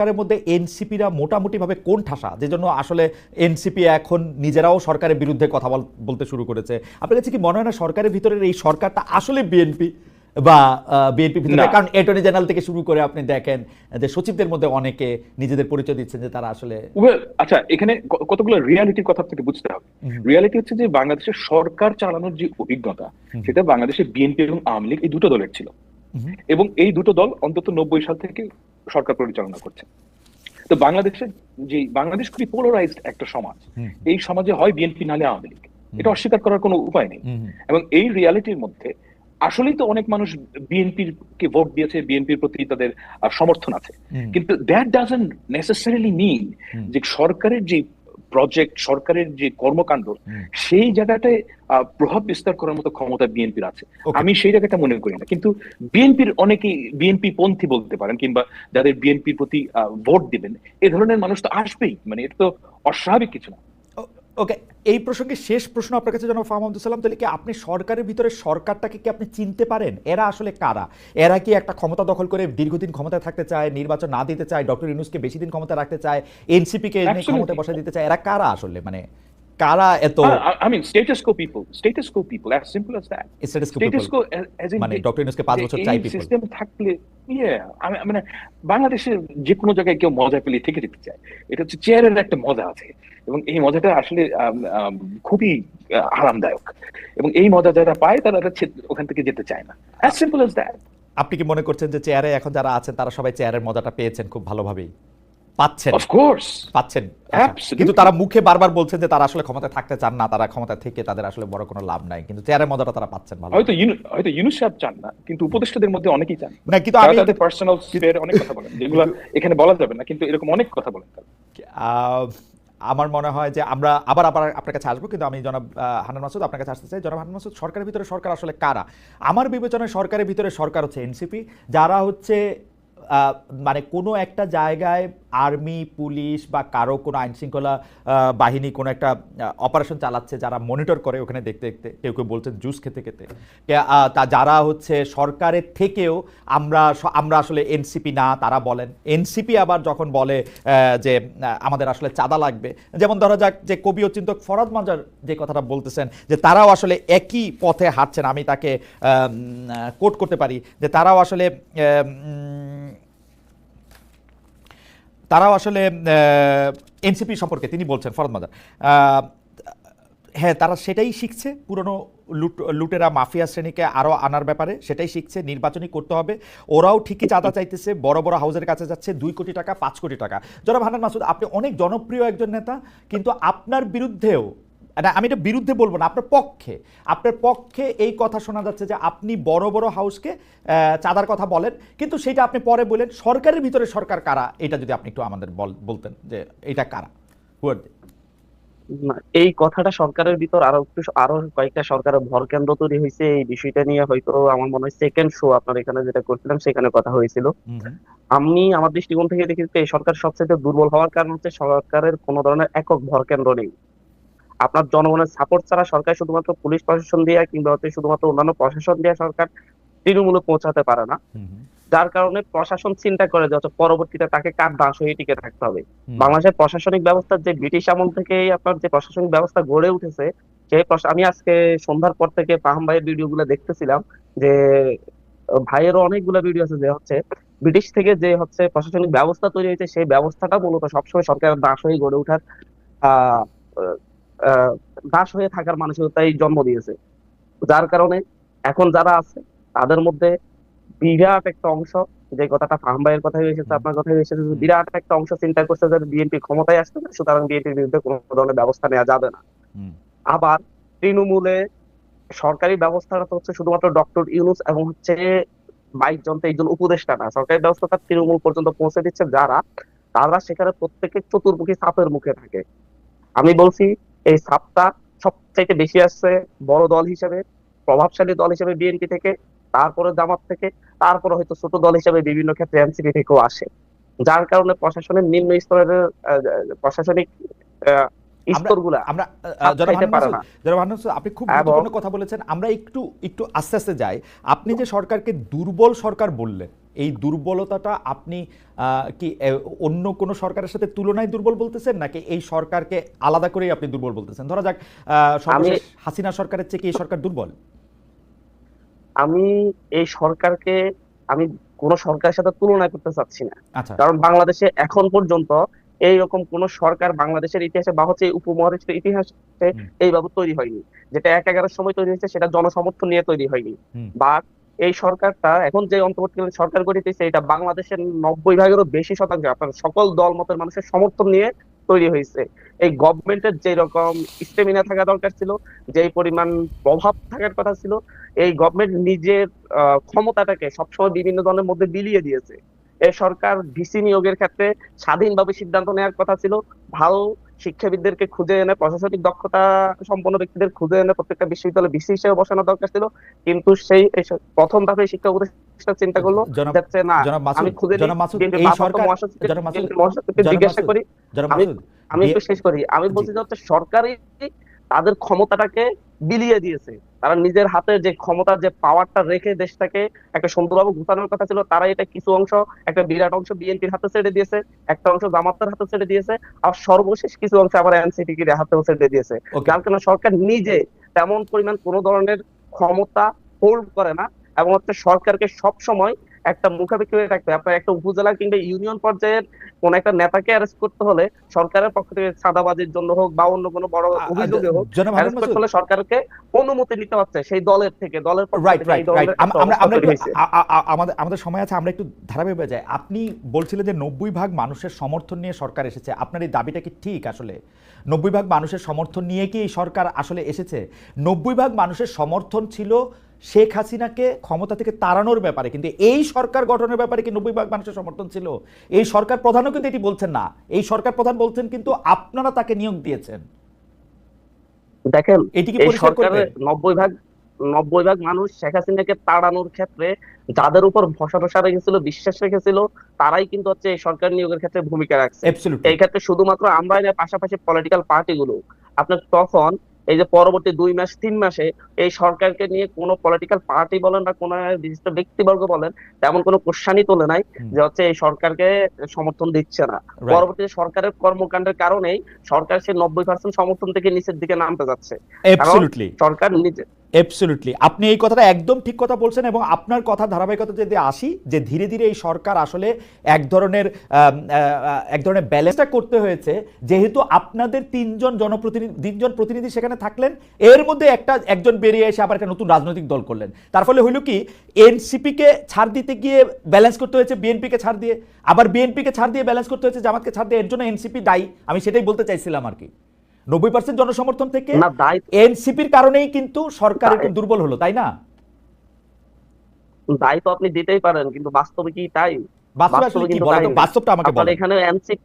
সরকারের মধ্যে এনসিপিরা মোটামুটিভাবে কোন ঠাসা যে জন্য আসলে এনসিপি এখন নিজেরাও সরকারের বিরুদ্ধে কথা বলতে শুরু করেছে আপনার কাছে কি মনে হয় না সরকারের ভিতরের এই সরকারটা আসলে বিএনপি বা বিএনপি ভিতরে কারণ অ্যাটর্নি জেনারেল থেকে শুরু করে আপনি দেখেন যে সচিবদের মধ্যে অনেকে নিজেদের পরিচয় দিচ্ছেন যে তারা আসলে আচ্ছা এখানে কতগুলো রিয়ালিটির কথা থেকে বুঝতে হবে। রিয়ালিটি হচ্ছে যে বাংলাদেশের সরকার চালানোর যে অভিজ্ঞতা। সেটা বাংলাদেশের বিএনপি এবং আওয়ামী লীগ এই দুটো দলের ছিল। এবং এই দুটো দল অন্তত নব্বই সাল থেকে সরকার পরিচালনা করছে। তো বাংলাদেশের যে বাংলাদেশ খুবই পোলারাইজড একটা সমাজ। এই সমাজে হয় বিএনপি নালে আওয়ামী লীগ। এটা অস্বীকার করার কোনো উপায় নেই। এবং এই রিয়ালিটির মধ্যে আসলেই তো অনেক মানুষ বিএনপির কে ভোট দিয়েছে বিএনপির প্রতি তাদের সমর্থন আছে। কিন্তু দ্যাট ডাজন্ট নেসেসারিলি মিন যে সরকারের যে প্রজেক্ট সরকারের যে কর্মকাণ্ড সেই জায়গাটায় আহ, প্রভাব বিস্তার করার মতো ক্ষমতা বিএনপির আছে। আমি সেই জায়গাটা মনে করি না। কিন্তু বিএনপির অনেকেই বিএনপি পন্থী বলতে পারেন কিংবা যাদের বিএনপির প্রতি ভোট দিবেন এ ধরনের মানুষ তো আসবেই। মানে এটা তো অস্বাভাবিক কিছু না। ওকে এই প্রসঙ্গে শেষ প্রশ্ন আপনার কাছে জনাব ফাহম আব্দুল সালাম তাহলে কি আপনি সরকারের ভিতরে সরকারটাকে কি আপনি চিনতে পারেন? এরা আসলে কারা? এরা কি একটা ক্ষমতা দখল করে দীর্ঘদিন ক্ষমতায় থাকতে চায় নির্বাচন না দিতে চায় ডক্টর ইউনুসকে বেশি দিন ক্ষমতা রাখতে চায় এনসিপিকে. ক্ষমতায় বসায় দিতে চায় এরা কারা আসলে? মানে কারা এত I mean status quo people status quo people as simple as that quo status people? Quo as in মানে ডক্টর ইউনুসকে পাঁচ বছর চাই পিপল সিস্টেম থাকলে ইয়ে আমি মানে বাংলাদেশের যে কোনো জায়গায় কেউ মজা পেলে থেকে যেতে চায়। এটা হচ্ছে চেয়ারের একটা মজা আছে। এবং এই মজাটা আসলে খুবই আরামদায়ক। এবং এই মজা যারা পায় তারা ওখান থেকে যেতে চায় না। অ্যাজ সিম্পল অ্যাজ দ্যাট আপনি কি মনে করছেন যে চেয়ারে এখন যারা আছেন তারা সবাই চেয়ারের মজাটা পেয়েছেন খুব ভালোভাবেই? পাচ্ছেন। অফকোর্স পাচ্ছেন। আচ্ছা। কিন্তু তারা মুখে বারবার বলছেন যে তারা আসলে ক্ষমতায় থাকতে চান না তারা ক্ষমতা থেকে তাদের আসলে বড় কোনো লাভ নাই। কিন্তু চেয়ারের মজাটা তারা পাচ্ছেন ভালো। হয়তো হয়তো ইউনুস সাহেব চান না কিন্তু উপদেষ্টাদের মধ্যে অনেকেই চান। না কিন্তু আমি তাদের পার্সোনাল স্পেয়ার অনেক কথা বলেন যেগুলো এখানে বলা যাবে না কিন্তু এরকম অনেক কথা বলেন আমার মনে হয় যে আমরা আবার আবার আপনার কাছে আসব কিন্তু আমি জনাব আহ, হান্নান মাসুদ আপনার কাছে আসতে চাই। জনাব হান্নান মাসুদ সরকারের ভিতরে সরকার আসলে কারা? আমার বিবেচনায় সরকারের ভিতরে সরকার হচ্ছে এনসিপি যারা হচ্ছে মানে কোনো একটা জায়গায় আর্মি, পুলিশ বা কারও কোনো আইন শৃঙ্খলা বাহিনী কোনো একটা অপারেশন চালাচ্ছে যারা মনিটর করে ওখানে দেখতে দেখতে, কেউ কেউ বলছেন জুস খেতে খেতে। তা যারা হচ্ছে সরকারের থেকেও আমরা আমরা আসলে এনসিপি না, তারা বলেন। এনসিপি আবার যখন বলে যে আমাদের আসলে চাঁদা লাগবে, যেমন ধরা যাক যে কবি ও চিন্তক ফরাদ মাজার যে কথাটা বলতেছেন, যে তারাও আসলে একই পথে হাঁটছেন, আমি তাকে কোট করতে পারি, যে তারাও আসলে তারাও আসলে এনসিপি সম্পর্কে তিনি বলছেন, ফরদ মাদার। হ্যাঁ তারা সেটাই শিখছে, পুরনো লুট, লুটেরা মাফিয়া শ্রেণীকে আরও আনার ব্যাপারে সেটাই শিখছে, নির্বাচনই করতে হবে। ওরাও ঠিকই চাঁদা চাইতেছে, বড় বড় হাউজের কাছে যাচ্ছে, দুই কোটি টাকা, পাঁচ কোটি টাকা। জনাব হানান মাসুদ, আপনি অনেক জনপ্রিয় একজন নেতা, কিন্তু আপনার বিরুদ্ধেও না আমি এটা বিরুদ্ধে বলব না আপনার পক্ষে। আপনার পক্ষে এই কথা শোনা যাচ্ছে যে আপনি বড় বড় হাউসকে চাঁদার কথা বলেন কিন্তু সেটা আপনি পরে বলেন সরকারের ভিতরে সরকার কারা? এটা যদি আপনি একটু আমাদের বলতেন যে এটা কারা? এই কথাটা সরকারের ভিতর আরও একটু আরও কয়েকটা সরকারের ভর কেন্দ্র তৈরি হয়েছে এই বিষয়টা নিয়ে হয়তো আমার মনে হয় সেকেন্ড শো আপনার এখানে যেটা করছিলাম সেখানে কথা হয়েছিল। আমি আমার দৃষ্টিকোণ থেকে দেখি এই সরকার সবচেয়ে দুর্বল হওয়ার কারণ হচ্ছে সরকারের কোনো ধরনের একক ভর কেন্দ্র নেই। আপনার জনগণের সাপোর্ট ছাড়া সরকার শুধুমাত্র পুলিশ প্রশাসন দিয়ে কিংবা হচ্ছে শুধুমাত্র অন্যান্য প্রশাসন দিয়ে সরকার তৃণমূলে পৌঁছাতে পারে না। যার কারণে প্রশাসন চিন্তা করে যে পরবর্তীতে তাকে কার দাস হয়ে টিকে থাকতে হবে। বাংলাদেশের প্রশাসনিক ব্যবস্থা যে ব্রিটিশ আমল থেকে আপনার যে প্রশাসনিক ব্যবস্থা গড়ে উঠেছে সেই আমি আজকে সন্ধ্যার পর থেকে পাহাম ভাইয়ের ভিডিও গুলো দেখতেছিলাম যে ভাইয়েরও অনেকগুলো ভিডিও আছে যে হচ্ছে ব্রিটিশ থেকে যে হচ্ছে প্রশাসনিক ব্যবস্থা তৈরি হয়েছে সেই ব্যবস্থাটা মূলত সবসময় সরকারের দাস হয়ে গড়ে ওঠার আহ, দাস হয়ে থাকার মানসিকতাই জন্ম দিয়েছে। যার কারণে এখন যারা আছে তাদের মধ্যে বিরাট একটা অংশ যে কথাটা ফাহাম ভাইয়ের কথা এসেছে আপনার কথাই এসেছে বিরাট একটা অংশ চিন্তা করছে যে বিএনপি ক্ষমতায় আসছে না সুতরাং বিএনপির বিরুদ্ধে কোনো ধরনের ব্যবস্থা নেওয়া যাবে না। আবার তৃণমূলে সরকারি ব্যবস্থাটা তো হচ্ছে শুধুমাত্র ডক্টর ইউনুস এবং হচ্ছে বাইশ জন তেইশ জন উপদেষ্টা না সরকারি ব্যবস্থাটা তৃণমূল পর্যন্ত পৌঁছে দিচ্ছে যারা তারা সেখানে প্রত্যেকে চতুর্মুখী চাপের মুখে থাকে। আমি বলছি এই সাপটা সবচাইতে বেশি আসছে বড় দল হিসেবে, প্রভাবশালী দল হিসেবে বিএনপি থেকে, তারপরে জামাত থেকে, তারপরে হয়তো ছোট দল হিসেবে বিভিন্ন ক্ষেত্রে এনসিপি থেকেও আসে। যার কারণে প্রশাসনের নিম্ন স্তরের প্রশাসনিক আমরা আপনি খুব গুরুত্বপূর্ণ কথা বলেছেন। আমরা একটু একটু আস্তে আস্তে যাই। আপনি যে সরকারকে দুর্বল সরকার বললেন এই দুর্বলতাটা আপনি কি অন্য কোনো সরকারের সাথে তুলনায় দুর্বল বলতেছেন? নাকি এই সরকারকে আলাদা করেই আপনি দুর্বল বলতেছেন? ধরা যাক আহ, সর্বশেষ হাসিনা সরকারের চেয়ে কি এই সরকার দুর্বল? আমি এই সরকারকে আমি কোন সরকারের সাথে তুলনা করতে চাচ্ছি না। আচ্ছা। কারণ বাংলাদেশে এখন পর্যন্ত এইরকম কোন সরকার বাংলাদেশের ইতিহাসে বা হচ্ছে উপমহাদেশের ইতিহাসে। এইভাবে তৈরি হয়নি। যেটা এক এগারোর সময় তৈরি হয়েছে সেটা জনসমর্থন নিয়ে তৈরি হয়নি। বা এই সরকারটা এখন যে অন্তর্বর্তীকালীন সরকার গঠিতেছে এটা বাংলাদেশের নব্বই ভাগেরও বেশি শতাংশ আপনার সকল দল মতের মানুষের সমর্থন নিয়ে তৈরি হয়েছে। এই গভর্নমেন্টের যে রকম স্টেমিনা থাকা দরকার ছিল যে পরিমাণ প্রভাব থাকার কথা ছিল এই গভর্নমেন্ট নিজের আহ, ক্ষমতাটাকে সবসময় বিভিন্ন দলের মধ্যে বিলিয়ে দিয়েছে। সরকার ভিসি নিয়োগের ক্ষেত্রে স্বাধীনভাবে সিদ্ধান্ত নেওয়ার কথা ছিল। ভালো শিক্ষাবিদদেরকে খুঁজে এনে প্রশাসনিক দক্ষতা সম্পন্ন ব্যক্তিদের খুঁজে এনে প্রত্যেকটা বিশ্ববিদ্যালয়ে ভিসি হিসেবে বসানো দরকার ছিল। কিন্তু সেই প্রথম ধাপে শিক্ষা উপদেষ্টা চিন্তা করল যাচ্ছে না। আমি খুঁজে সরকার মহাসচিবকে জিজ্ঞাসা করি। আমি- একটু শেষ করি। আমি। বলছি যে হচ্ছে সরকারই তাদের ক্ষমতাটাকে বিলিয়ে দিয়েছে। তারা নিজের হাতে যে ক্ষমতার যে পাওয়ারটা রেখে দেশটাকে একটা সুন্দরভাবে গুছানোর কথা ছিল তারা এটা কিছু অংশ একটা বিরাট অংশ বিএনপির হাতে ছেড়ে দিয়েছে একটা অংশ জামাতের হাতে ছেড়ে দিয়েছে আর সর্বশেষ কিছু অংশ আবার এনসিপি কে হাতেও ছেড়ে দিয়েছে। যার কারণে সরকার নিজে তেমন পরিমাণ কোন ধরনের ক্ষমতা হোল্ড করে না এবং হচ্ছে সরকারকে সব সময় একটা মুখাপেক্ষি হয়ে থাকতে আপনার একটা উপজেলা কিংবা ইউনিয়ন পর্যায়ের কোন একটা নেতাকে অ্যারেস্ট করতে হলে সরকারের পক্ষ থেকে চাঁদাবাজির জন্য হোক বা অন্য কোনো বড় অভিযোগে হোক অ্যারেস্ট করতে হলে সরকারকে অনুমতি নিতে হচ্ছে সেই দলের থেকে। দলের রাইট রাইট রাইট আমরা আমরা আমাদের আমাদের সময় আছে আমরা একটু ধারাবাহিক যাই। আপনি বলছিলেন যে নব্বই ভাগ মানুষের সমর্থন নিয়ে সরকার এসেছে। আপনার এই দাবিটা কি ঠিক আসলে? নব্বই ভাগ মানুষের সমর্থন নিয়ে কি এই সরকার আসলে এসেছে? নব্বই ভাগ মানুষের সমর্থন ছিল শেখ হাসিনাকে ক্ষমতা থেকে তাড়ানোর ব্যাপারে কিন্তু এই সরকার গঠনের ব্যাপারে কি নব্বই ভাগ মানুষের সমর্থন ছিল? এই সরকার প্রধানও কিন্তু এটি বলছেন না। এই সরকার প্রধান বলছেন কিন্তু আপনারা তাকে নিয়োগ দিয়েছেন। দেখেন এটি কি সরকারের নব্বই ভাগ নব্বই ভাগ মানুষ শেখ হাসিনাকে তাড়ানোর ক্ষেত্রে যাদের উপর ভরসা টসা রেখেছিল বিশ্বাস রেখেছিল তারাই কিন্তু হচ্ছে এই সরকার নিয়োগের ক্ষেত্রে ভূমিকা রাখছে। এই ক্ষেত্রে শুধুমাত্র আমরাই না পাশাপাশি পলিটিক্যাল পার্টিগুলো আপনার তখন এই যে পরবর্তী দুই মাস তিন মাসে এই সরকারকে নিয়ে কোনো পলিটিক্যাল পার্টি বলেন বা কোনো বিশিষ্ট ব্যক্তিবর্গ বলেন তেমন কোনো কোশ্চানই তোলে নাই যে হচ্ছে এই সরকারকে সমর্থন দিচ্ছে না। পরবর্তী সরকারের কর্মকাণ্ডের কারণেই সরকার সেই নব্বই পার্সেন্ট সমর্থন থেকে নিচের দিকে নামতে যাচ্ছে। সরকার নিজে অ্যাবসলিউটলি আপনি এই কথাটা একদম ঠিক কথা বলছেন এবং আপনার কথা ধারাবাহিকতা যদি আসি, যে ধীরে ধীরে এই সরকার আসলে এক ধরনের এক ধরনের ব্যালেন্সটা করতে হয়েছে, যেহেতু আপনাদের তিনজন জনপ্রতিনিধি, তিনজন প্রতিনিধি সেখানে থাকলেন, এর মধ্যে একটা, একজন বেরিয়ে এসে আবার একটা নতুন রাজনৈতিক দল করলেন। তার ফলে হইল কি, এনসিপিকে ছাড় দিতে গিয়ে ব্যালেন্স করতে হয়েছে, বিএনপিকে ছাড় দিয়ে। আবার বিএনপিকে ছাড় দিয়ে ব্যালেন্স করতে হয়েছে, জামাতকে ছাড় দিয়ে, এর জন্য এনসিপি দায়ী। আমি সেটাই বলতে চাইছিলাম আর কি। নব্বই পার্সেন্ট জনসমর্থন থেকে এনসিপির কারণেই কিন্তু সরকার একটু দুর্বল হলো তাই না? দায়িত্ব আপনি দিতেই পারেন কিন্তু বাস্তবে কি তাই? বাস্তবে বাস্তবে কি কিন্তু বলেন তাই তো? না। বাস্তবটা আমাকে বলেন। এখানে এনসিপি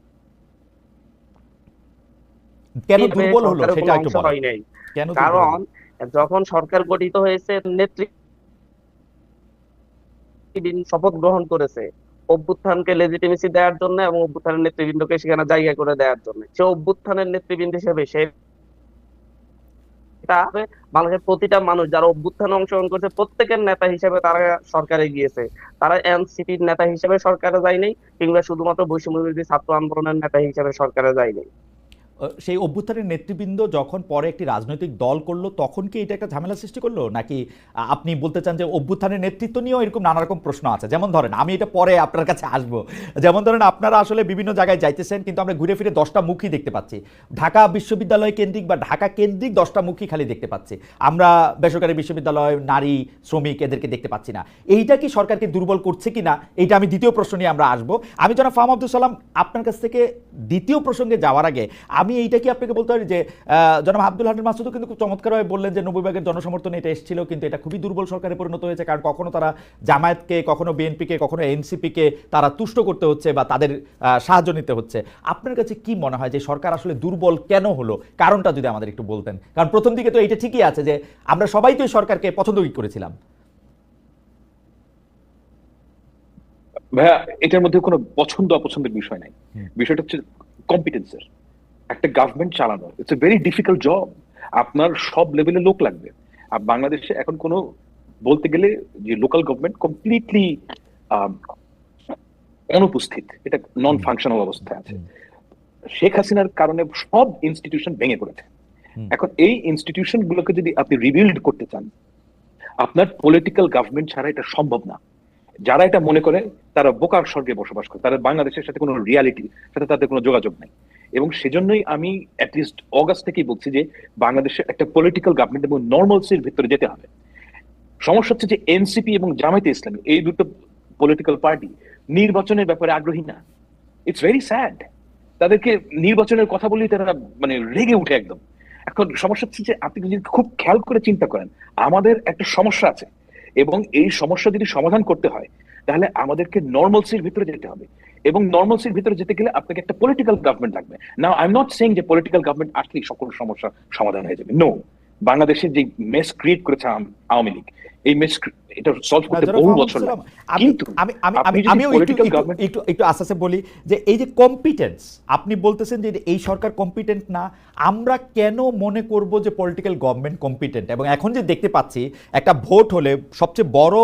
কেন দুর্বল হলো? সেটা একটু বলেন। নাই। কেন দুর্বল কারণ যখন সরকার গঠিত হয়েছে নেতৃবৃন্দ শপথ গ্রহণ করেছে। অভ্যুত্থানকে লেজিটিমেসি দেওয়ার জন্য এবং অভ্যুত্থানের নেতৃবৃন্দকে সেখানে জায়গা করে দেওয়ার জন্য। সে অভ্যুত্থানের নেতৃবৃন্দ হিসেবে সে বাংলাদেশের প্রতিটা মানুষ যারা অভ্যুত্থানে অংশগ্রহণ করছে, প্রত্যেকের নেতা হিসেবে তারা সরকারে গিয়েছে। তারা এনসিপির নেতা হিসেবে সরকারে যায়নি কিংবা শুধুমাত্র বৈষম্য ছাত্র আন্দোলনের নেতা হিসেবে সরকারে যায়নি সেই অভ্যুত্থানের নেতৃবৃন্দ যখন পরে একটি রাজনৈতিক দল করল, তখন কি এটা একটা ঝামেলা সৃষ্টি করল? নাকি আপনি বলতে চান যে অভ্যুত্থানের নেতৃত্ব নিয়েও এরকম নানা রকম প্রশ্ন আছে? যেমন ধরেন, আমি এটা পরে আপনার কাছে আসব। যেমন ধরেন, আপনারা আসলে বিভিন্ন জায়গায় যাইতেছেন, কিন্তু আমরা ঘুরে ফিরে দশটা মুখী দেখতে পাচ্ছি। ঢাকা বিশ্ববিদ্যালয় কেন্দ্রিক বা ঢাকা কেন্দ্রিক দশটা মুখী খালি দেখতে পাচ্ছি। আমরা বেসরকারি বিশ্ববিদ্যালয়, নারী, শ্রমিক এদেরকে দেখতে পাচ্ছি না। এইটা কি সরকারকে দুর্বল করছে কি না এইটা আমি দ্বিতীয় প্রশ্ন নিয়ে আমরা আসব। আমি জনাব ফাহাম আব্দুল সালাম, আপনার কাছ থেকে দ্বিতীয় প্রসঙ্গে যাওয়ার আগে আমি এইটা কি আপনাকে বলতে পারি যে জনাব আব্দুল হামিদ মাসুদও কিন্তু খুব চমৎকারভাবে বললেন যে নব্বই ভাগের জনসমর্থনে এটা এসেছিল কিন্তু এটা খুবই দুর্বল সরকারে পরিণত হয়েছে কারণ কখনো তারা জামায়াতকে কখনো বিএনপিকে কখনো এনসিপিকে তারা তুষ্ট করতে হচ্ছে বা তাদের সাহায্য নিতে হচ্ছে। আপনার কাছে কি মনে হয় যে সরকার আসলে দুর্বল কেন হলো? কারণটা যদি আমাদের একটু বলতেন। কারণ প্রথম দিকে তো এটা ঠিকই আছে যে আমরা সবাই তো এই সরকারকে পছন্দ করেছিলাম। ভাইয়া এটার মধ্যে কোনো পছন্দ অপছন্দের বিষয় নাই। বিষয়টা হচ্ছে কম্পিটেন্সের একটা গভর্নমেন্ট চালানো it's a very difficult job আপনার সব লেভেলে লোক লাগবে। আর বাংলাদেশে এখন কোনো বলতে গেলে যে লোকাল গভর্নমেন্ট কমপ্লিটলি অনুপস্থিত। এটা নন ফাংশনাল অবস্থায় আছে শেখ হাসিনার কারণে সব ইনস্টিটিউশন ভেঙে পড়েছে। এখন এই ইনস্টিটিউশন গুলোকে যদি আপনি রিবিল্ড করতে চান আপনার পলিটিক্যাল গভর্নমেন্ট ছাড়া এটা সম্ভব না। যারা এটা মনে করে তারা বোকার স্বর্গে বসবাস করে। তারা বাংলাদেশের সাথে কোনো রিয়ালিটি সাথে তাদের কোনো যোগাযোগ নাই। এবং সেজন্যই আমি অ্যাটলিস্ট অগাস্ট থেকেই বলছি যে বাংলাদেশের একটা পলিটিক্যাল গভর্নমেন্ট এবং নর্মালসির ভিতরে যেতে হবে। সমস্যা হচ্ছে যে এনসিপি এবং জামায়াতে ইসলামী, এই দুটো পলিটিক্যাল পার্টি নির্বাচনের ব্যাপারে আগ্রহী না। ইটস ভেরি স্যাড তাদেরকে নির্বাচনের কথা বলেই তারা মানে রেগে উঠে একদম। এখন সমস্যা হচ্ছে যে আপনি যদি খুব খেয়াল করে চিন্তা করেন, আমাদের একটা সমস্যা আছে এবং এই সমস্যা যদি সমাধান করতে হয়, তাহলে আমাদেরকে নর্মালসির ভিতরে যেতে হবে। এবং নর্মালসির ভিতরে যেতে গেলে আপনাকে একটা পলিটিক্যাল গভর্নমেন্ট লাগবে। না আই এম নট সেইং যে পলিটিক্যাল গভর্নমেন্ট আসলেই সকল সমস্যা সমাধান হয়ে যাবে। নো বাংলাদেশের যে মেস ক্রিয়েট করেছে আওয়ামী লীগ। এই মেস এটা সলভ করতে বহু বছর আমি আমি আমি একটু একটু- আস্তে বলি যে এই যে কম্পিটেন্স আপনি বলতেছেন যে এই সরকার কম্পিটেন্ট না আমরা কেন মনে করব যে পলিটিক্যাল গভর্নমেন্ট কম্পিটেন্ট এবং এখন যে দেখতে পাচ্ছি একটা ভোট হলে সবচেয়ে বড়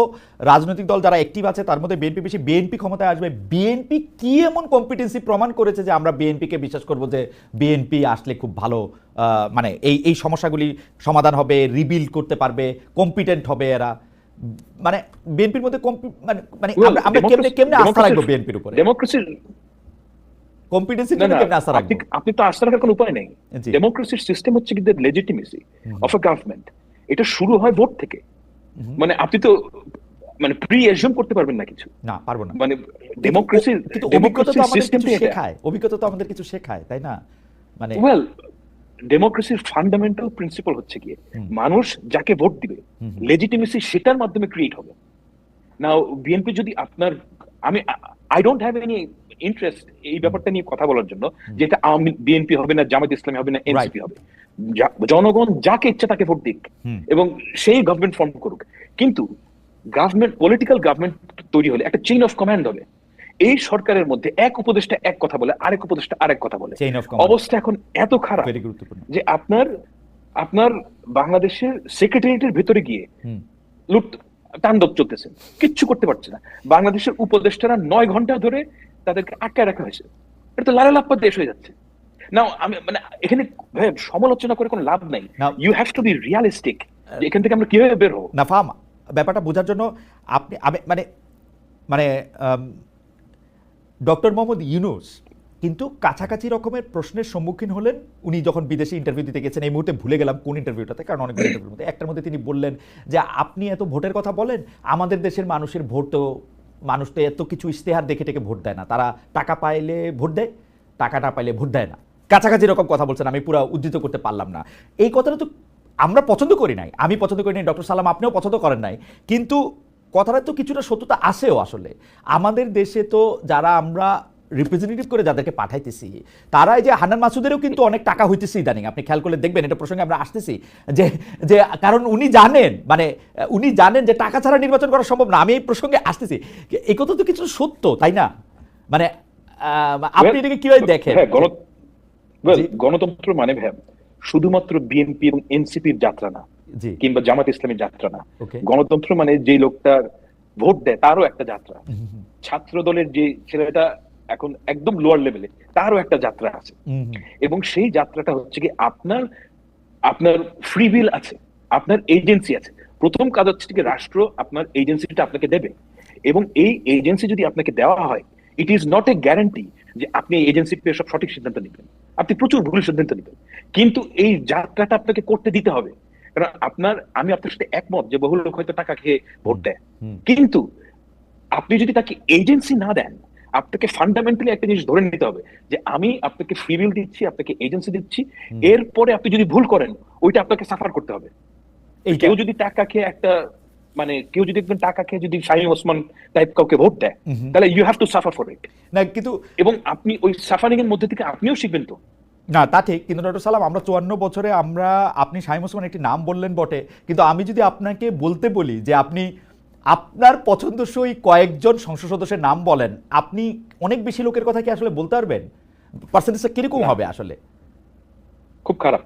রাজনৈতিক দল যারা অ্যাক্টিভ আছে তার মধ্যে বিএনপি বেশি। বিএনপি ক্ষমতায় আসবে। বিএনপি কি এমন কম্পিটেন্সি প্রমাণ করেছে যে আমরা বিএনপিকে বিশ্বাস করব যে বিএনপি আসলে খুব ভালো আহ, মানে এই এই সমস্যাগুলি সমাধান হবে রিবিল্ড করতে পারবে কম্পিটেন্ট হবে এরা। মানে বিএনপির মধ্যে মানে মানে আমরা কেমনে কেমনে আস্থা রাখব বিএনপির উপরে? ডেমোক্রেসির কম্পিটেন্সির না কেমনে আস্থা রাখব? আপনি তো আস্থা রাখার কোনো উপায় নেই। ডেমোক্রেসির সিস্টেম হচ্ছে কি লেজিটিমেসি অফ আ গভর্নমেন্ট এটা শুরু হয় ভোট থেকে। মানে আপনি তো মানে প্রি এজুম করতে পারবেন না কিছু। না পারব না। মানে ডেমোক্রেসির কিন্তু অভিজ্ঞতা তো আমাদের কিছু শেখায়। অভিজ্ঞতা তো আমাদের কিছু শেখায় তাই না? মানে ওয়েল ডেমোক্রেসির ফান্ডামেন্টাল প্রিন্সিপাল হচ্ছে হুম। মানুষ যাকে ভোট দিবে। লেজিটিমেসি সেটার মাধ্যমে ক্রিয়েট হবে। নাও বিএনপি যদি আপনার আমি I don't have any interest এই ব্যাপারটা নিয়ে কথা বলার জন্য যেটা বিএনপি হবে না জামাত ইসলামী হবে না এনসিপি হবে। জনগণ যাকে ইচ্ছা তাকে ভোট দিক এবং সেই গভর্নমেন্ট ফর্ম করুক। কিন্তু গভর্নমেন্ট পলিটিক্যাল গভর্নমেন্ট তৈরি হলে একটা চেইন অফ কমান্ড হবে। এই সরকারের মধ্যে এক উপদেষ্টা এক কথা বলে আরেক উপদেষ্টা আরেক কথা বলে। অবস্থা এখন এত খারাপ যে আপনার আপনার বাংলাদেশের সেক্রেটারিয়েটের ভেতরে গিয়ে লুট তাণ্ডব চলতেছে কিচ্ছু করতে পারছে না। বাংলাদেশের উপদেষ্টারা নয় ঘণ্টা ধরে তাদেরকে আটকায় রাখা হয়েছে। এটা তো লালা লাপ্পা দেশ হয়ে যাচ্ছে। না আমি মানে এখানে ভাই, সমালোচনা করে কোনো লাভ নাই। You have to be realistic এখান থেকে আমরা কীভাবে বের হব। না ফাম ব্যাপারটা বোঝার জন্য আপনি আমি মানে মানে ডক্টর মোহাম্মদ ইউনুস কিন্তু কাছাকাছি রকমের প্রশ্নের সম্মুখীন হলেন। উনি যখন বিদেশে ইন্টারভিউ দিতে গেছেন, এই মুহূর্তে ভুলে গেলাম কোন ইন্টারভিউটাতে কারণ অনেক ইন্টারভিউর মধ্যে। একটার মধ্যে তিনি বললেন যে, আপনি এত ভোটের কথা বলেন, আমাদের দেশের মানুষের ভোট তো, মানুষ তো এত কিছু ইশতেহার দেখে টেকে ভোট দেয় না। তারা টাকা পাইলে ভোট দেয় টাকাটা পাইলে ভোট দেয় না। কাছাকাছি রকম কথা বলছেন, আমি পুরো উদ্ধৃত করতে পারলাম না। এই কথাটা তো আমরা পছন্দ করি নাই। আমি পছন্দ করি নাই, ডক্টর সালাম, আপনিও পছন্দ করেন নাই। কিন্তু কথাটা তো কিছুটা সত্যতা আসেও আসলে। আমাদের দেশে তো যারা আমরা রিপ্রেজেন্টেটিভ করে যাদেরকে পাঠাইতেছি তারা এই যে হান্নান মাসুদেরও কিন্তু অনেক টাকা হইতেছে ইদানিং। আপনি খেয়াল করলে দেখবেন এটা প্রসঙ্গে আমরা আসতেছি যে যে কারণ উনি জানেন মানে উনি জানেন যে টাকা ছাড়া নির্বাচন করা সম্ভব না। আমি এই প্রসঙ্গে আসতেছি। এই কথা তো কিছু সত্য তাই না? মানে আহ, আপনি এটাকে কীভাবে দেখেন? হ্যাঁ। গণতন্ত্র মানে ভ্যাব শুধুমাত্র বিএনপি এবং এনসিপির যাত্রা না। কিংবা জামাত ইসলামের যাত্রা না। গণতন্ত্র মানে যে লোকটা ভোট দেয় তারও একটা যাত্রা। ছাত্র দলের যে ছেলেটা এখন একদম লোয়ার লেভেলে তারও একটা যাত্রা আছে। এবং সেই যাত্রাটা হচ্ছে কি আপনার আপনার ফ্রি উইল আছে আপনার এজেন্সি আছে। প্রথম কাজ হচ্ছে কি রাষ্ট্র আপনার এজেন্সিটা আপনাকে দেবে। এবং এই এজেন্সি যদি আপনাকে দেওয়া হয় it is not a guarantee যে আপনি এই এজেন্সি পেয়ে সব সঠিক সিদ্ধান্ত নেবেন। আপনি প্রচুর ভুল সিদ্ধান্ত নেবেন। কিন্তু এই যাত্রাটা আপনাকে করতে দিতে হবে। কারণ আপনার আমি আপনার সাথে একমত যে বহু লোক হয়তো টাকা খেয়ে ভোট দেয়। কিন্তু আপনি যদি তাকে এজেন্সি না দেন আপনাকে ফান্ডামেন্টালি একটা জিনিস ধরে নিতে হবে যে আমি আপনাকে ফ্রি উইল দিচ্ছি আপনাকে এজেন্সি দিচ্ছি এরপরে আপনি যদি ভুল করেন ওইটা আপনাকে সাফার করতে হবে। কেউ যদি টাকা খেয়ে একটা মানে কেউ যদি একদম টাকা খেয়ে যদি শাহিন ওসমান টাইপ কাউকে ভোট দেয় তাহলে you have to suffer for it না কিন্তু এবং আপনি ওই সাফারিং এর মধ্যে থেকে আপনিও শিখবেন তো। না তা ঠিক কিন্তু ডক্টর সালাম আমরা চুয়ান্ন বছরে আমরা আপনি শাহিম ওসমান একটি নাম বললেন বটে কিন্তু আমি যদি আপনাকে বলতে বলি যে আপনি আপনার পছন্দসই কয়েকজন সংসদ সদস্যের নাম বলেন আপনি অনেক বেশি লোকের কথা কি আসলে বলতে পারবেন? পার্সেন্টেজটা কীরকম হবে আসলে? খুব খারাপ।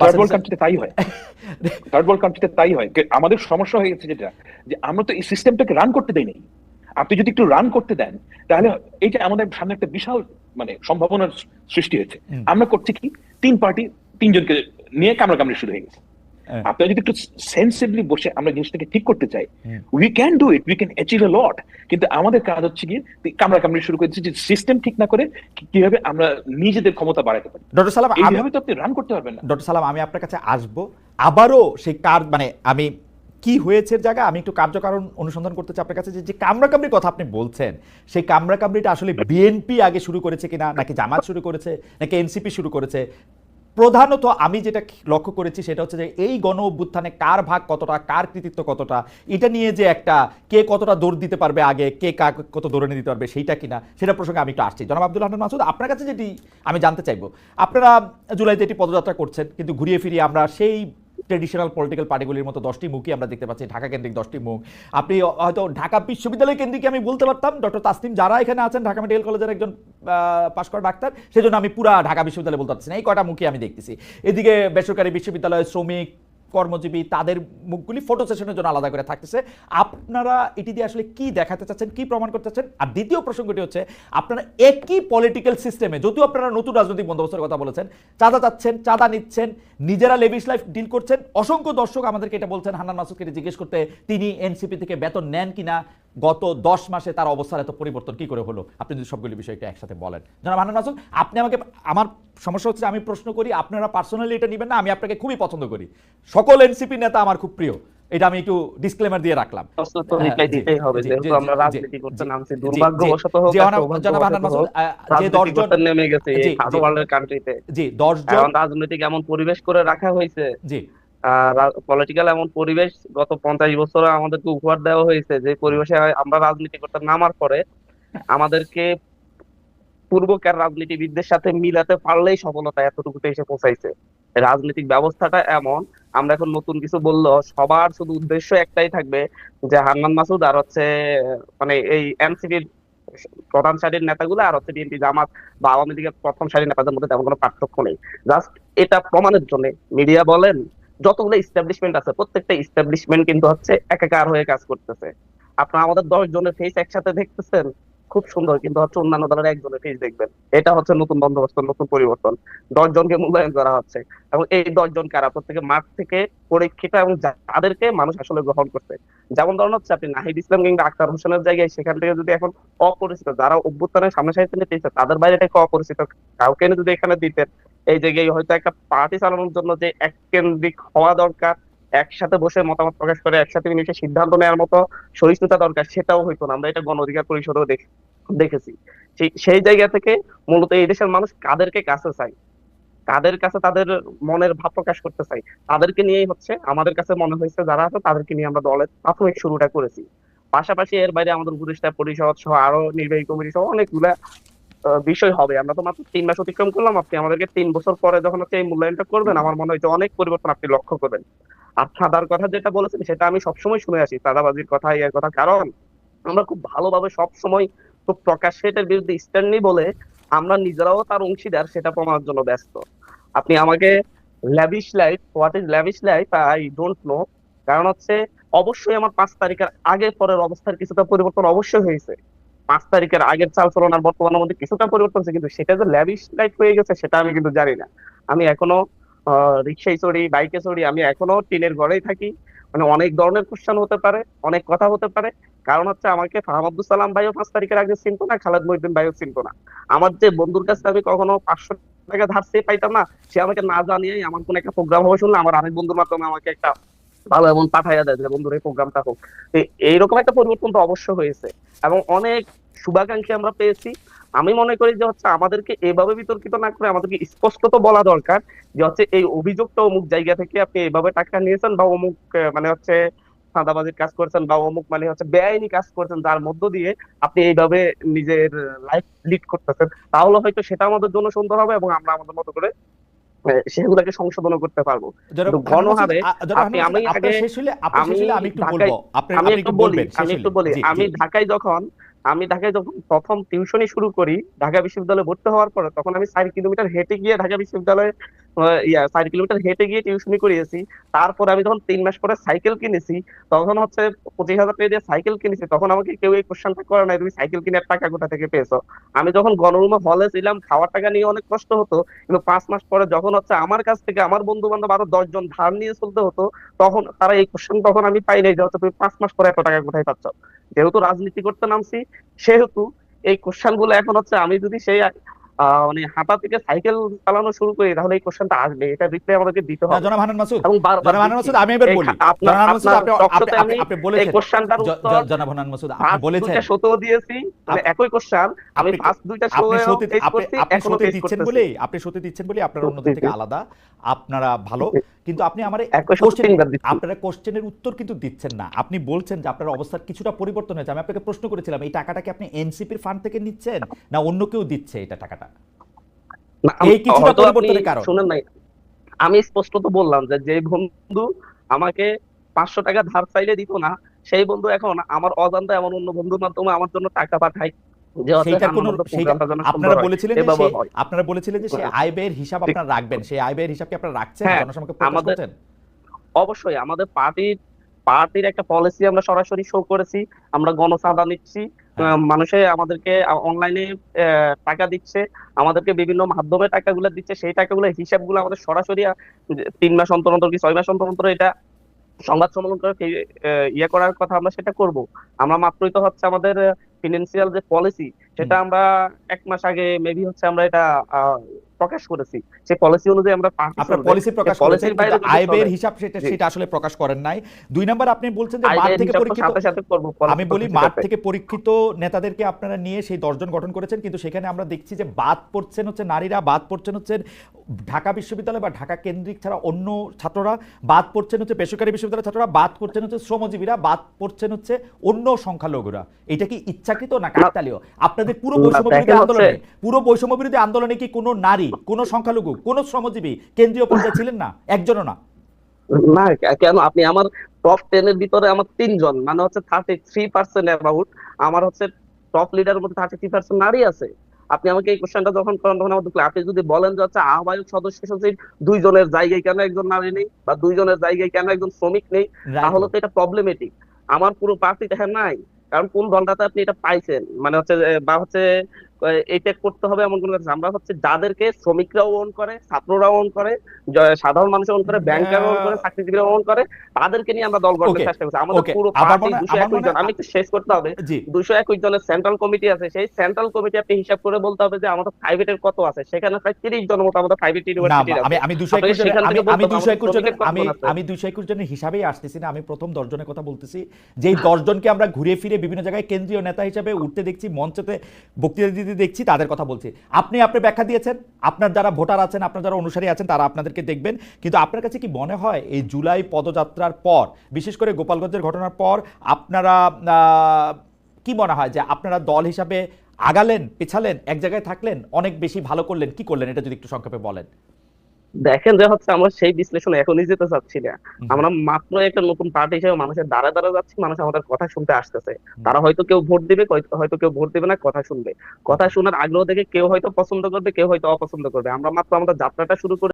থার্ড ওয়ার্ল্ড কান্ট্রিতে তাই হয়। থার্ড ওয়ার্ল্ড কান্ট্রিতে তাই হয়। আমাদের সমস্যা হয়ে গেছে যেটা যে আমরা তো এই সিস্টেমটাকে রান করতে দেই নাই। আপনি যদি একটু রান করতে দেন তাহলে যে আমাদের সামনে একটা বিশাল মানে সম্ভাবনার সৃষ্টি হয়েছে। আমরা করছি কি? তিন পার্টি তিনজনকে নিয়ে কামড়াকামড়ি শুরু হয়ে গেছে। হ্যাঁ। আপনারা যদি একটু বসে আমরা জিনিসটাকে ঠিক করতে চাই we can do it we can achieve a lot কিন্তু আমাদের কাজ হচ্ছে কি কামড়া কামড়ি শুরু করেছি যে সিস্টেম ঠিক না করে কীভাবে আমরা নিজেদের ক্ষমতা বাড়াতে পারি। ডক্টর সালাম এইভাবে তো আপনি রান করতে পারবেন না। ডক্টর সালাম আমি আপনার কাছে আসব। আবারও সেই কার মানে আমি কি হয়েছে জায়গা আমি একটু কার্যকারণ অনুসন্ধান করতে চাই আপনার কাছে যে কামড়াকামড়ির কথা আপনি বলছেন, সেই কামড়াকামড়িটা আসলে বিএনপি আগে শুরু করেছে কিনা, নাকি জামাত শুরু করেছে, নাকি এনসিপি শুরু করেছে? প্রধানত আমি যেটা লক্ষ্য করেছি সেটা হচ্ছে যে, এই গণ অভ্যুত্থানে কার ভাগ কতটা, কার কৃতিত্ব কতটা, এটা নিয়ে যে একটা কে কতটা দৌড় দিতে পারবে আগে, কে কাক কত দৌড়ে দিতে পারবে, সেইটা কিনা, সেটা প্রসঙ্গে আমি একটু আসছি। জনাব আব্দুল হান্নান মাসুদ, আপনার কাছে যেটি আমি জানতে চাইব, আপনারা জুলাইতে এটি পদযাত্রা করছেন, কিন্তু ঘুরিয়ে ফিরিয়ে আমরা সেই ট্রেডিশনাল পলিটিক্যাল পার্টিগুলির মতো দশটি মুখই আমরা দেখতে পাচ্ছি ঢাকা কেন্দ্রিক দশটি মুখ। আপনি হয়তো ঢাকা বিশ্ববিদ্যালয় কেন্দ্রিক আমি বলতে পারতাম, ডক্টর তাসনিম যারা এখানে আছেন, ঢাকা মেডিকেল কলেজের একজন পাশ করা ডাক্তার, সেজন্য আমি পুরা ঢাকা বিশ্ববিদ্যালয় বলতে পারছি না, এই কটা মুখই আমি দেখতেছি। এদিকে বেসরকারি বিশ্ববিদ্যালয় শ্রমিক কর্মজীবী তাদের মুখগুলি ফটো সেশনের জন্য আলাদা করে থাকতেছে। আপনারা এটি দিয়ে আসলে কি দেখাতে চাচ্ছেন, কি প্রমাণ করতে চাচ্ছেন? আর দ্বিতীয় প্রসঙ্গটি হচ্ছে, আপনারা একই পলিটিক্যাল সিস্টেমে যদিও আপনারা নতুন রাজনৈতিক বন্দোবস্তের কথা বলেছেন, চাঁদা চাচ্ছেন, চাঁদা নিচ্ছেন, নিজেরা লেভিস লাইফ ডিল করছেন। অসংখ্য দর্শক আমাদেরকে এটা বলছেন, হান্নান মাসুদকে জিজ্ঞেস করতে, তিনি এনসিপি থেকে বেতন নেন কিনা গত দশ মাসে তার অবস্থার এত পরিবর্তন কি করে হলো? আপনি যদি সবগুলি বিষয় একটু একসাথে বলেন। জনাব হান্নান মাসুদ আপনি আমাকে আমার সমস্যা হচ্ছে আমি প্রশ্ন করি আপনারা পার্সোনালি এটা নেবেন না আমি আপনাকে খুবই পছন্দ করি। সকল এনসিপি নেতা আমার খুব প্রিয়। এটা আমি একটু ডিসক্লেমার দিয়ে রাখলাম। রাজনৈতিক এমন পরিবেশ করে রাখা হয়েছে? জি। পলিটিক্যাল এমন পরিবেশ গত পঞ্চাশ বছরে আমাদেরকে উপহার দেওয়া হয়েছে, যে পরিবেশে আমরা রাজনীতি করতে নামার পরে আমাদেরকে পূর্বকার রাজনীতিবিদদের সাথে মিলাতে পারলেই সফলতা এতটুকুতে এসে পৌঁছাইছে। রাজনৈতিক ব্যবস্থাটা এমন, আমরা এখন নতুন কিছু বললেও সবার শুধু উদ্দেশ্য একটাই থাকবে যে হান্নান মাসুদ আর হচ্ছে মানে এই এনসিপির প্রধান সারির নেতাগুলো আর হচ্ছে বিএনপি জামাত বা আওয়ামী লীগের প্রথম সারির নেতাদের মধ্যে তেমন কোনো পার্থক্য নেই। জাস্ট এটা প্রমাণের জন্য। মিডিয়া বলেন যতগুলো ইস্টাবলিশমেন্ট আছে, প্রত্যেকটা ইস্টাবলিশমেন্ট কিন্তু হচ্ছে একাকার হয়ে কাজ করতেছে। আপনারা আমাদের দশ জনের ফেস একসাথে দেখতেছেন, খুব সুন্দর, কিন্তু হচ্ছে অন্যান্য দলের একজনের ফেস দেখবেন। এটা হচ্ছে নতুন বন্দোবস্ত, নতুন পরিবর্তন। দশ জনকে মূল্যায়ন করা হচ্ছে। এবং এই দশ জন কারা? প্রত্যেকে মাঠ থেকে পরীক্ষিত এবং যাদেরকে মানুষ আসলে গ্রহণ করছে। যেমন ধরুন হচ্ছে আপনি নাহিদ ইসলাম কিংবা আক্তার হোসেনের জায়গায় সেখান থেকে যদি এখন অপরিচিত, যারা অভ্যুত্থানের সামনে সাহিত্য নিতে তাদের বাইরে থেকে অপরিচিত কাউকে যদি এখানে দিতেন এই জায়গায় হয়তো একটা পার্টি চালানোর জন্য যে এক কেন্দ্রিক হওয়া দরকার, একসাথে বসে মতামত প্রকাশ করে, একসাথে মিশে সিদ্ধান্ত নেওয়ার মতো সহিষ্ণুতা দরকার, সেটাও হইতো না। আমরা এটা গণ অধিকার পরিষদেও দেখ- দেখেছি। সেই- জায়গা থেকে মূলত এই দেশের মানুষ কাদেরকে কাছে চাই কাদের কাছে তাদের মনের ভাব প্রকাশ করতে চাই তাদেরকে নিয়েই হচ্ছে, আমাদের কাছে মনে হয়েছে যারা আছে, তাদেরকে নিয়ে আমরা দলের প্রাথমিক শুরুটা করেছি। পাশাপাশি এর বাইরে আমাদের উপদেষ্টা পরিষদ সহ আরও নির্বাহী কমিটি সহ অনেকগুলা বিষয় হবে। আমরা তো মাত্র তিন মাস অতিক্রম করলাম। আপনি আমাদেরকে তিন বছর পরে যখন হচ্ছে এই মূল্যায়নটা করবেন, আমার মনে হয় অনেক পরিবর্তন আপনি লক্ষ্য করবেন। আর চাঁদার কথা যেটা বলেছেন, সেটা আমি সবসময় শুনে আসি। চাঁদাবাজির কথা, ইয়ের কথা। কারণ আমরা খুব ভালোভাবে সবসময় খুব প্রকাশ্যে এটার বিরুদ্ধে স্ট্যান্ড নিই বলে আমরা নিজেরাও তার অংশীদার, সেটা প্রমাণের জন্য ব্যস্ত। আপনি আমাকে lavish life what is lavish life I don't know কারণ হচ্ছে, অবশ্যই আমার পাঁচ তারিখের আগে পরের অবস্থার কিছুটা পরিবর্তন অবশ্যই হয়েছে। পাঁচ তারিখের আগের চাল চলন আর বর্তমানের মধ্যে কিছুটা পরিবর্তন হয়েছে কিন্তু সেটা যে ল্যাভিশ লাইফ হয়ে গেছে, সেটা আমি কিন্তু জানি না। আমি এখনও রিক্সায় চড়ি বাইকে চড়ি, আমি এখনও টিনের ঘরেই থাকি। মানে অনেক ধরনের কোশ্চেন হতে পারে, অনেক কথা হতে পারে। কারণ হচ্ছে আমাকে ফাহাম আব্দুল সালাম ভাইও পাঁচ তারিখের আগে চিনতো না, খালেদ মহিউদ্দিন ভাইও চিনতো না। আমার যে বন্ধুর কাছে আমি কখনো পাঁচশো টাকা ধার চেয়ে পাইতাম না, সে আমাকে না জানিয়ে আমার কোন একটা প্রোগ্রাম হবে শুনলে আমার আরেক বন্ধুর মাধ্যমে আমাকে একটা ভালো এমন পাঠাইয়া দেয় যে, বন্ধুর, এই প্রোগ্রামটা হোক। এইরকম একটা পরিবর্তন তো অবশ্য হয়েছে। এবং অনেক শুভাকাঙ্ক্ষী আমরা পেয়েছি। আমি মনে করি যে হচ্ছে আমাদেরকে এভাবে বিতর্কিত না করে আমাদেরকে স্পষ্ট তো বলা দরকার যে হচ্ছে এই অভিযোগটা অমুক জায়গা থেকে আপনি এইভাবে টাকা নিয়েছেন বা অমুক মানে হচ্ছে চাঁদাবাজির কাজ করছেন বা অমুক মানে হচ্ছে বেআইনি কাজ করছেন যার মধ্য দিয়ে আপনি এইভাবে নিজের লাইফ লিড করতেছেন তাহলে হয়তো সেটা আমাদের জন্য সুন্দর হবে এবং আমরা আমাদের মতো করে সেগুলোকে সংশোধনও করতে পারব। গণহারে আপনি- আমি আগে- আমি একটু বলি আমি একটু বলি আমি ঢাকায় যখন আমি ঢাকায় যখন প্রথম টিউশনই শুরু করি, ঢাকা বিশ্ববিদ্যালয়ে ভর্তি হওয়ার পরে তখন আমি চার কিলোমিটার হেঁটে গিয়ে ঢাকা বিশ্ববিদ্যালয়ে ইয়া, চার কিলোমিটার হেঁটে গিয়ে টিউশনি করিয়েছি। তারপর আমি যখন তিন মাস পরে সাইকেল কিনেছি, তখন হচ্ছে পঁচিশ হাজার টাকা দিয়ে সাইকেল কিনেছি, তখন আমাকে কেউ এই কোশ্চেনটা করে নাই, তুমি সাইকেল টাকা কোথা থেকে পেয়েছ? আমি যখন গণরুমে হলে ছিলাম, খাওয়ার টাকা নিয়ে অনেক কষ্ট হতো, কিন্তু পাঁচ মাস পরে যখন হচ্ছে আমার কাছ থেকে আমার বন্ধু বান্ধব আরও দশ জন ধার নিয়ে চলতে হতো, তখন তারা এই কোশ্চেন তখন আমি পাই নাই যে হচ্ছে তুমি পাঁচ মাস পরে এত টাকা কোথায় পাচ্ছ? যেহেতু রাজনীতি করতে নামছি, সেহেতু এই কোশ্চেনগুলো এখন হচ্ছে আমি যদি সেই মানে হাঁটা থেকে সাইকেল চালানো শুরু করি তাহলে এই কোশ্চেনটা আসবে। এটা রিপ্লাই আমাদেরকে দিতে হবে। জনাব হান্নান মাসুদ এবং জনাব দিচ্ছি। মাসুদ আমি এবার বলি। জনাব হান্নান মাসুদ আপনি আপনি- আমি এই কোশ্চেনটার উত্তর জনাব হান্নান মাসুদ আপনি বলেছেন। দুইটা দিয়েছি একই কোশ্চেন আমি ফার্স্ট দুইটা আপনি আপনি দিচ্ছেন বলে আপনি দিচ্ছেন বলে আপনার অন্যদের থেকে। আলাদা। আপনারা ভালো কিন্তু আপনি আমার কোশ্চেন আপনারা কোশ্চেনের উত্তর কিন্তু দিচ্ছেন না। আপনি বলছেন যে আপনার অবস্থার কিছুটা পরিবর্তন হয়েছে। আমি আপনাকে প্রশ্ন করেছিলাম এই টাকাটা কি আপনি এনসিপির ফান্ড থেকে নিচ্ছেন? না অন্য কেউ দিচ্ছে এটা টাকাটা? এই কিছুটা পরিবর্তনের কারণ। শুনেন নাই। আমি স্পষ্ট তো বললাম যে যে বন্ধু আমাকে পাঁচশো টাকা ধার চাইলে দিত না সেই বন্ধু এখন আমার অজান্তে এমন অন্য বন্ধুর মাধ্যমে আমার জন্য টাকা পাঠায়। আপনারা বলেছিলেন যে হয়। আপনারা বলেছিলেন যে সেই আয় ব্যয়ের হিসাব আপনারা রাখবেন। সেই আয় ব্যয়ের হিসাব কি আপনারা রাখছেন? হ্যাঁ, প্রকাশ আমাদের- করছেন? অবশ্যই আমাদের পার্টির পার্টির একটা পলিসি আমরা সরাসরি শো করেছি আমরা গণচাঁদা নিচ্ছি হ্যাঁ। মানুষে আমাদেরকে অনলাইনে টাকা দিচ্ছে আমাদেরকে বিভিন্ন মাধ্যমে টাকাগুলো দিচ্ছে সেই টাকাগুলো হিসাবগুলো আমাদের সরাসরি তিন মাস অন্তর অন্তর কি ছয় মাস অন্তর অন্তর এটা সংবাদ সম্মেলন করে ইয়ে করার কথা আমরা সেটা করব আমরা মাত্রই তো হচ্ছে আমাদের ফিনান্সিয়াল যে পলিসি সেটা আমরা এক মাস আগে মেবি হচ্ছে আমরা এটা প্রকাশ করেছি। সেই পলিসি অনুযায়ী আমরা আপনার পলিসি প্রকাশ করেছেন র বাইরে কিন্তু আয় ব্যয়ের হিসাব সেটা সেটা আসলে প্রকাশ করেন নাই। দুই নাম্বার আপনি বলছেন যে মাঠ থেকে পরীক্ষিত আমি বলি মাঠ থেকে পরীক্ষিত নেতাদেরকে আপনারা নিয়ে সেই দশজন গঠন করেছেন কিন্তু সেখানে আমরা দেখছি যে বাদ পড়ছেন হচ্ছে নারীরা বাদ পড়ছেন হচ্ছে ঢাকা বিশ্ববিদ্যালয় বা ঢাকা কেন্দ্রিক ছাড়া অন্য ছাত্ররা বাদ পড়ছেন হচ্ছে বেসরকারি বিশ্ববিদ্যালয়ের ছাত্ররা বাদ পড়ছেন হচ্ছে শ্রমজীবীরা বাদ পড়ছেন হচ্ছে অন্য সংখ্যালঘুরা। এটা কি ইচ্ছাকৃত না কাকতালীয়? আপনাদের পুরো বৈষম্য বিরোধী আন্দোলনে পুরো বৈষম্য বিরোধী আন্দোলনে কি কোনো নারী কোনো সংখ্যালঘু কোনো শ্রমজীবী কেন্দ্রীয় পর্যায়ে ছিলেন না? একজনও না। না কেন? আপনি আমার টপ টেন এর ভিতরে আমার তিনজন মানে হচ্ছে থার্টি থ্রি পার্সেন্ট অ্যাবাউট আমার হচ্ছে টপ লিডারের মধ্যে থার্টি থ্রি পার্সেন্ট নারী আছে। আপনি আমাকে এই কোশ্চেনটা যখন করেন তখন আমার দুঃখ আপনি যদি বলেন যে হচ্ছে আহ্বায়ক সদস্য সচিব দুইজনের জায়গায় কেন একজন নারী নেই বা দুইজনের জায়গায় কেন একজন শ্রমিক নেই তাহলে তো এটা প্রবলেমেটিক আমার পুরো পার্টি দেখা নাই। কারণ কোন দলটাতে আপনি এটা পাইছেন? মানে হচ্ছে বা হচ্ছে এইটা করতে হবে এমন কোনো কথা আমরা হচ্ছে যাদেরকে শ্রমিকরাও ওন করে ছাত্ররাও ওন করে সাধারণ মানুষ ওন করে ব্যাংকার ওন করে চাকরিজীবীরা ওন করে তাদেরকে নিয়ে আমরা দল গঠনের চেষ্টা করছি। আমাদের পুরো পার্টি দুশো একুশ জন। আমি একটু শেষ করতে হবে। দুশো একুশ জনের সেন্ট্রাল কমিটি আছে। সেই সেন্ট্রাল কমিটি আপনি হিসাব করে বলতে হবে যে আমাদের প্রাইভেটের কত আছে। সেখানে প্রায় তিরিশ জনের মতো আমাদের প্রাইভেট ইউনিভার্সিটি আমি আমি দুশো একুশ আমি দুশো একুশ জনের আমি আমি দুশো একুশ জনের হিসাবেই আসতেছি না আমি প্রথম দশজনের কথা বলতেছি। যে এই দশজনকে আমরা ঘুরে ফিরে বিভিন্ন জায়গায় কেন্দ্রীয় নেতা হিসেবে উঠতে দেখছি মঞ্চেতে বক্তৃতা দিতে দেখছি, তাদের কথা বলছি। আপনি আপনি ব্যাখ্যা দিয়েছেন, আপনার যারা ভোটার আছেন, আপনার যারা অনুসারী আছেন, তারা আপনাদেরকে দেখবেন। কিন্তু আপনার কাছে কি মনে হয়, এই জুলাই পদযাত্রার পর, বিশেষ করে গোপালগঞ্জের ঘটনার পর, আপনারা কি মনে হয় যে আপনারা দল হিসাবে আগালেন, পেছালেন, এক জায়গায় থাকলেন, অনেক বেশি ভালো করলেন, কি করলেন, এটা যদি একটু সংক্ষেপে বলেন? দেখেন যে হচ্ছে আমরা সেই বিশ্লেষণ এখনই যেতে চাচ্ছি না। আমরা মাত্র একটা নতুন পার্টি হিসেবে মানুষের দ্বারা দ্বারা যাচ্ছি মানুষ আমাদের কথা শুনতে আসতেছে। তারা হয়তো কেউ ভোট দিবে হয়তো- কেউ ভোট দিবে না কথা শুনবে। কথা শোনার আগ্রহ দেখে কেউ হয়তো পছন্দ করবে কেউ হয়তো অপছন্দ করবে। আমরা মাত্র আমাদের যাত্রাটা শুরু করে